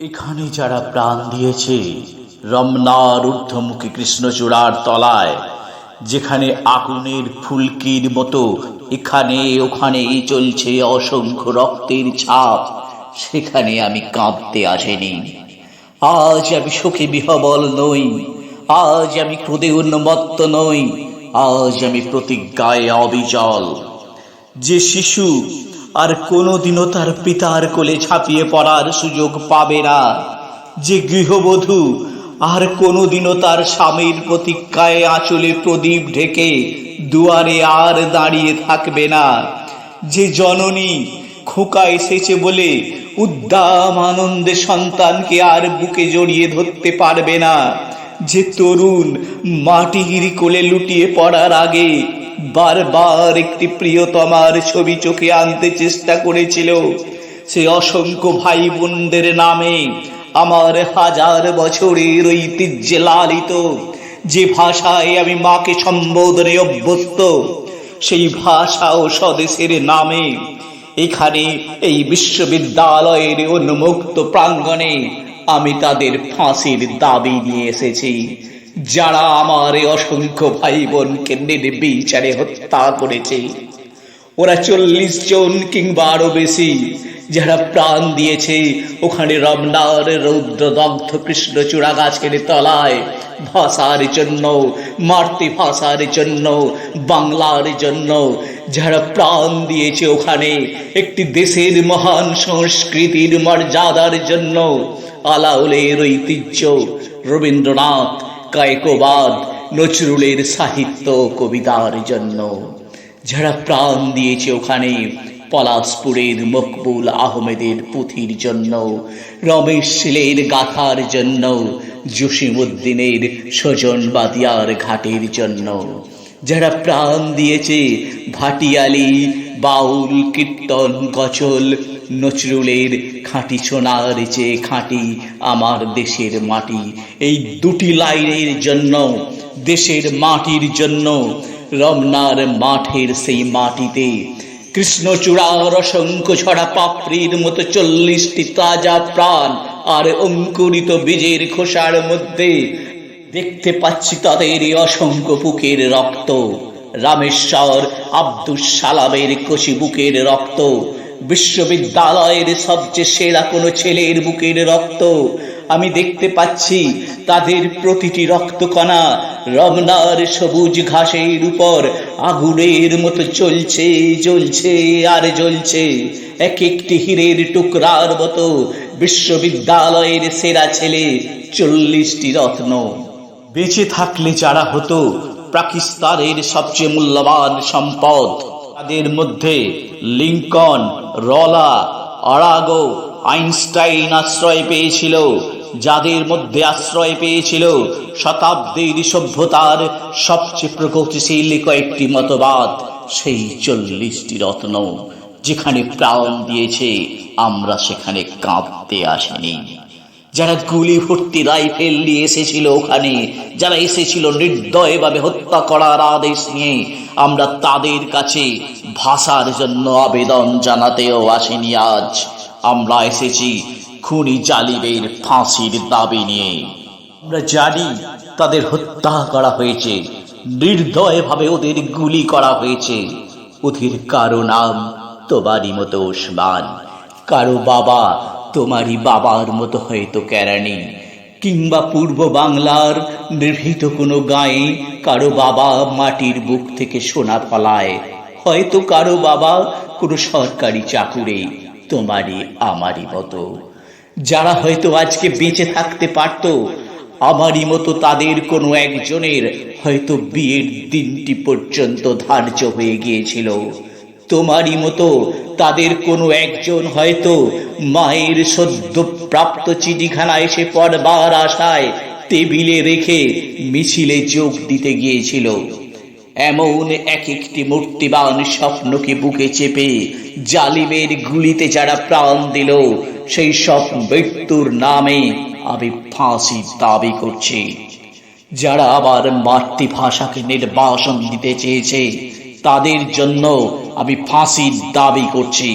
এখানে যারা প্রাণ দিয়েছে, রমনার ঊর্ধ্বমুখী কৃষ্ণচূড়ার তলায়, যেখানে আগুনের ফুলকির মতো এখানে ওখানে চলছে অসংখ্য রক্তের ছাপ, সেখানে আমি কাঁদতে আসেনি। আজ আমি শোকে বিহবল নই, আজ আমি ক্রোধে উন্মত্ত নই, আজ আমি প্রতিজ্ঞায় অবিচল। যে শিশু আর কোনোদিনও তার পিতার কোলে ঝাঁপিয়ে পড়ার সুযোগ পাবে না। যে গৃহবধূ, আর কোনোদিনও তার স্বামীর প্রতীক্ষায় আঁচলে প্রদীপ ঢেকে দুয়ারে আর দাঁড়িয়ে থাকবে না। যে জননী খোকা এসেছে বলে উদ্দাম আনন্দে সন্তানকে আর বুকে জড়িয়ে ধরতে পারবে না। যে তরুণ মাটির কোলে লুটিয়ে পড়ার আগে বারবার একটি প্রিয়তমার ছবি চোখে আনতে চেষ্টা করেছিল। সে অসংখ্য ভাই বোনদের নামে আমার হাজার বছরের ঐতিহ্যে লালিত। যে ভাষায় আমি মাকে সম্বোধনে অভ্যস্ত, সেই ভাষা ও স্বদেশের নামে। এখানে এই বিশ্ববিদ্যালয়ের উন্মুক্ত প্রাঙ্গণে আমি তাদের ফাঁসির দাবি নিয়ে এসেছি। যারা আমার এই অসংখ্য ভাই বোনকে নির্বিচারে হত্যা করেছে, ওরা চল্লিশ জন কিংবা আরও বেশি যারা প্রাণ দিয়েছে, ওখানে রমনার রৌদ্রদগ্ধ কৃষ্ণচূড়া গাছের তলায় ভাষার জন্য মাতৃভাষার জন্য, বাংলার জন্য যারা প্রাণ দিয়েছে ওখানে, একটি দেশের মহান সংস্কৃতির মর্যাদার জন্য আলাউলের ঐতিহ্য রবীন্দ্রনাথ কায়কোবাদ নজরুলের সাহিত্য কবিতার জন্য। যারা প্রাণ দিয়েছে ওখানে, পলাশপুরের মকবুল আহমেদের পুঁথির জন্য, রমেশ শিলের গাথার জন্য জসিমুদ্দিনের সজন বাদিয়ার ঘাটের জন্য। যারা প্রাণ দিয়েছে ভাটিয়ালি, বাউল কীর্তন, গজল নজরুলের খাঁটি সোনার চেয়ে খাঁটি আমার দেশের মাটি, এই দুটি লাইনের জন্য, দেশের মাটির জন্য, রমনার মাঠের সেই মাটিতে কৃষ্ণচূড়ার অসংখ্য ছড়া পাপড়ির মতো চল্লিশটি তাজা প্রাণ আর অঙ্কুরিত বীজের খোসার মধ্যে দেখতে পাচ্ছি তাদের অসংখ্য বুকের রক্ত। রামেশ্বর আব্দুস সালামের কচি বুকের রক্ত বিশ্ববিদ্যালয়ের সবচেয়ে সেরা কোনো ছেলের বুকের রক্ত আমি দেখতে পাচ্ছি তাদের প্রতিটি রক্তকণা রমনার সবুজ ঘাসের উপর আগুনের মতো চলছে, জ্বলছে আর জ্বলছে। এক একটি হীরের টুকরার মতো বিশ্ববিদ্যালয়ের সেরা ছেলে চল্লিশটি রত্ন। বেঁচে থাকলে যারা হতো, পাকিস্তানের সবচেয়ে মূল্যবান সম্পদ। তাদের মধ্যে লিঙ্কন, রলা অরাগো আইনস্টাইন আশ্রয় পেয়েছিল, যাদের মধ্যে আশ্রয় পেয়েছিল শতাব্দীর সভ্যতার সবচেয়ে প্রগতিশীল কয়েকটি মতবাদ, সেই চল্লিশটি রত্ন, যেখানে প্রাণ দিয়েছে, আমরা সেখানে কাঁদতে আসেনি। যারা গুলি ভর্তি রাইফেল নিয়ে এসেছিল ওখানে, যারা এসেছিল নির্দয়ভাবে হত্যা করার আদেশ নিয়ে, আমরা তাদের কাছে ভাষার জন্য আবেদন জানাতেও আসেনি আজ। আমরা এসেছি খুনি জালিবের ফাঁসির দাবি নিয়ে। আমরা জানি তাদের হত্যা করা হয়েছে, নির্দয়ভাবে ওদের গুলি করা হয়েছে। ওদের কারও নাম তোমারই মতো ওসমান, কারও বাবা তোমারই বাবার মতো হয়তো কেরানি কিংবা পূর্ব বাংলার নিভৃত কোনো গায়ে কারও বাবা মাটির বুক থেকে সোনা ফলায়। হয়তো কারও বাবা কোনো সরকারি চাকুরে, তোমারই আমারই মতো। যারা হয়তো আজকে বেঁচে থাকতে পারত, আমারই মতো তাদের কোনো একজনের হয়তো বিয়ের দিনটি পর্যন্ত ধার্য হয়ে গিয়েছিল। তোমারই মতো তাদের কোনো একজন হয়তো মায়ের সদ্য প্রাপ্ত চিঠিখানা এসে পড়বার আশায় টেবিলে রেখে মিছিলে যোগ দিতে গিয়েছিল। এমন এক একটি মূর্তিবান স্বপ্নকে বুকে চেপে জালিমের গুলিতে যারা প্রাণ দিল, সেই সব মৃত্যুর নামে আমি ফাঁসি দাবি করছি। যারা আবার মাতৃভাষাকে নির্বাসন দিতে চেয়েছে তাদের জন্য আমি ফাঁসির দাবি করছি।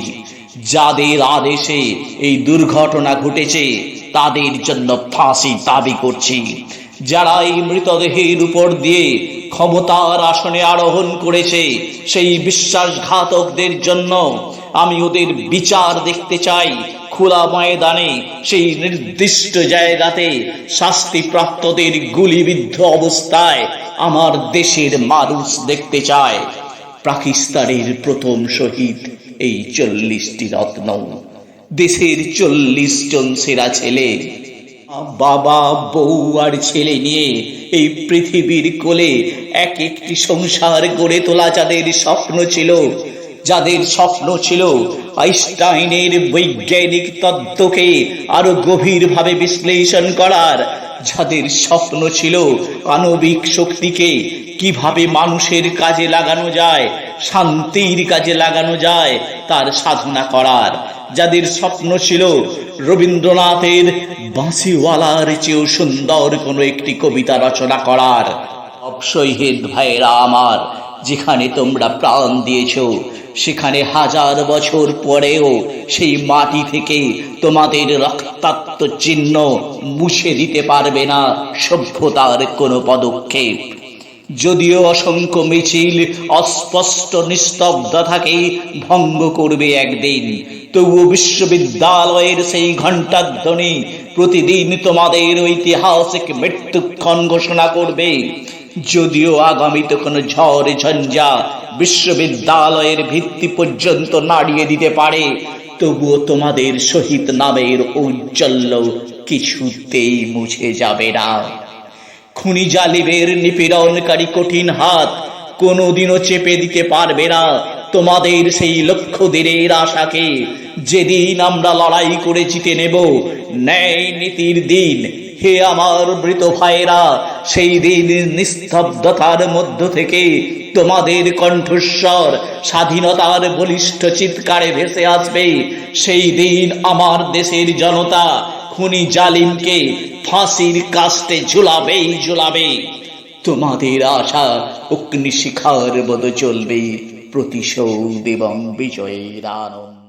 যাদের আদেশে এই দুর্ঘটনা ঘটেছে, তাদের জন্য ফাঁসি দাবি করছি। যারা এই মৃতদেহের উপর দিয়ে ক্ষমতার আসনে আরোহণ করেছে, সেই বিশ্বাসঘাতকদের জন্য আমি ওদের বিচার দেখতে চাই। খোলা ময়দানে সেই নির্দিষ্ট জায়গাতে শাস্তিপ্রাপ্তদের গুলিবিদ্ধ অবস্থায় আমার দেশের মানুষ দেখতে চায়। পাকিস্তানের প্রথম শহীদ এই চল্লিশটি রত্ন। দেশের চল্লিশ জন সেরা ছেলে, বাবা, বউ আর ছেলে নিয়ে এই পৃথিবীর কোলে এক একটি সংসার গড়ে তোলা যাদের স্বপ্ন ছিল, যাদের স্বপ্ন ছিল আইনস্টাইনের বৈজ্ঞানিক তত্ত্বকে আরও গভীরভাবে বিশ্লেষণ করার, যাদের স্বপ্ন ছিল আণবিক শক্তিকে কীভাবে মানুষের কাজে লাগানো যায়, শান্তির কাজে লাগানো যায়, তার সাধনা করার। যাদের স্বপ্ন ছিল, রবীন্দ্রনাথের বাঁশিওয়ালার চেয়েও সুন্দর কোনো একটি কবিতা রচনা করার। অবশ্যই ভাইরা আমার, যেখানে তোমরা প্রাণ দিয়েছ, সেখানে হাজার বছর পরেও সেই মাটি থেকে তোমাদের রক্তাক্ত চিহ্ন মুছে দিতে পারবে না সভ্যতার কোনো পদক্ষেপ। যদিও অসংখ্য মিছিল অস্পষ্ট নিস্তব্ধতাকে ভঙ্গ করবে একদিন। তবুও বিশ্ববিদ্যালয়ের সেই ঘণ্টাধ্বনি প্রতিদিন তোমাদের ঐতিহাসিক মৃত্যুক্ষণ ঘোষণা করবে। যদিও আগামীতে কোনো ঝড়, ঝঞ্ঝা বিশ্ববিদ্যালয়ের ভিত্তি পর্যন্ত নাড়িয়ে দিতে পারে, তবুও তোমাদের শহীদ নামের ঔজ্জ্বল্য কিছুতেই মুছে যাবে না। খুনি জালিমের নিপীড়নকারী কঠিন হাত কোনোদিনও চেপে দিতে পারবে না। তোমাদের সেই লক্ষ্য দিনের আশাকে যেদিন আমরা লড়াই করে জিতে নেব, ন্যায় নীতির দিন। হে আমার মৃত ভাইয়েরা, সেই দিন নিস্তব্ধতার মধ্য থেকে তোমাদের কণ্ঠস্বর, স্বাধীনতার বলিষ্ঠ চিৎকারে ভেসে আসবে। সেই দিন আমার দেশের জনতা খুনি জালিমকে ফাঁসির কাস্তে ঝুলাবেই ঝুলাবে। তোমাদের আশা অগ্নিশিখার মতো চলবে, প্রতিশোধ এবং বিজয়ের আনন্দ।